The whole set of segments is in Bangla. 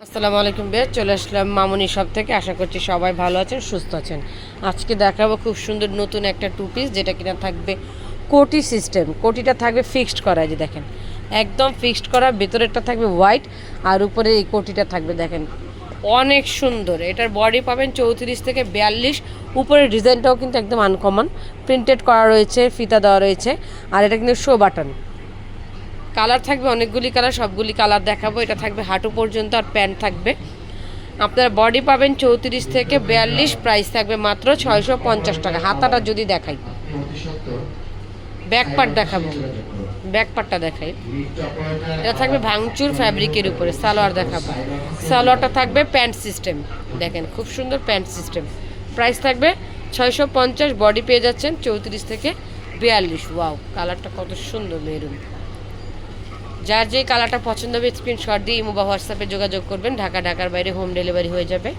আসসালামু আলাইকুম বেশ, চলে আসলাম মামুনি সব থেকে। আশা করছি সবাই ভালো আছেন, সুস্থ আছেন। আজকে দেখাবো খুব সুন্দর নতুন একটা টু পিস যেটা কিনা থাকবে কোটি সিস্টেম কোটিটা থাকবে ফিক্সড করা যে দেখেন। একদম ফিক্সড করা, ভেতরেরটা থাকবে হোয়াইট আর উপরে এই কোটিটা থাকবে, দেখেন। অনেক সুন্দর। এটার বডি পাবেন চৌত্রিশ থেকে বিয়াল্লিশ। উপরের ডিজাইনটাও কিন্তু একদম আনকমন প্রিন্টেড করা রয়েছে, ফিতা দেওয়া রয়েছে, আর এটা কিন্তু শো বাটন কালার থাকবে, অনেকগুলি কালার, সবগুলি কালার দেখাবো। এটা থাকবে হাঁটু পর্যন্ত আর প্যান্ট থাকবে। আপনার বডি পাবেন চৌত্রিশ থেকে বিয়াল্লিশ, প্রাইস থাকবে মাত্র ছয়শো পঞ্চাশ টাকা। হাতাটা যদি দেখাই। ব্যাক পার্ট দেখাবো। ব্যাক পার্টটা দেখাই। এটা থাকবে ভাঙচুর ফ্যাব্রিকের উপরে, সালোয়ার দেখাবো। সালোয়ারটা থাকবে প্যান্ট সিস্টেম। দেখেন, খুব সুন্দর প্যান্ট সিস্টেম। প্রাইস থাকবে ছয়শো পঞ্চাশ, বডি পেয়ে যাচ্ছেন চৌত্রিশ থেকে বিয়াল্লিশ। ওয়াও, কালারটা কত সুন্দর মেরুন। যার যে কালারটা পছন্দ হবে স্ক্রিনশট দিয়ে ইমো বা হোয়াটসঅ্যাপে যোগাযোগ করবেন। ঢাকা, ঢাকার বাইরে হোম ডেলিভারি হয়ে যাবে।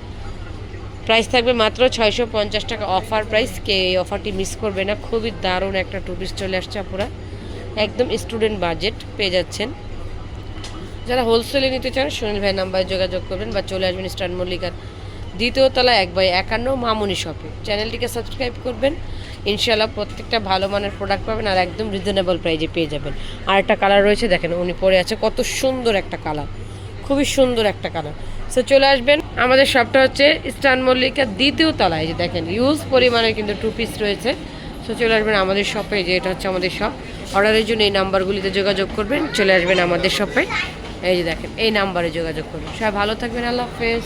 প্রাইস থাকবে মাত্র ছয়শো পঞ্চাশ টাকা অফার প্রাইস কে এই অফারটি মিস করবে না, খুবই দারুণ একটা টু পিস চলে আসছে আপুরা। একদম স্টুডেন্ট বাজেট পেয়ে যাচ্ছেন। যারা হোলসেলে নিতে চান, সুনীল ভাই নাম্বারে যোগাযোগ করবেন বা চলে আসবেন স্টান মল্লিকার দ্বিতীয় তলা এক বাই একান্ন মামুনি শপে চ্যানেলটিকে সাবস্ক্রাইব করবেন। ইনশাল্লাহ প্রত্যেকটা ভালো মানের প্রোডাক্ট পাবেন আর একদম রিজনেবল প্রাইজে পেয়ে যাবেন। আর একটা কালার রয়েছে, দেখেন উনি পরে আছে, কত সুন্দর একটা কালার খুবই সুন্দর একটা কালার সো চলে আসবেন, আমাদের শপটা হচ্ছে স্টান মল্লিকার দ্বিতীয় তলায় যে দেখেন ইউজ পরিমাণে কিন্তু টু পিস রয়েছে। সো চলে আসবেন আমাদের শপে যে এটা হচ্ছে আমাদের শপ অর্ডারের জন্য এই নাম্বারগুলিতে যোগাযোগ করবেন, চলে আসবেন আমাদের শপে এই যে দেখেন, এই নাম্বারে যোগাযোগ করবেন। সবাই ভালো থাকবেন, আল্লাহ হাফেজ।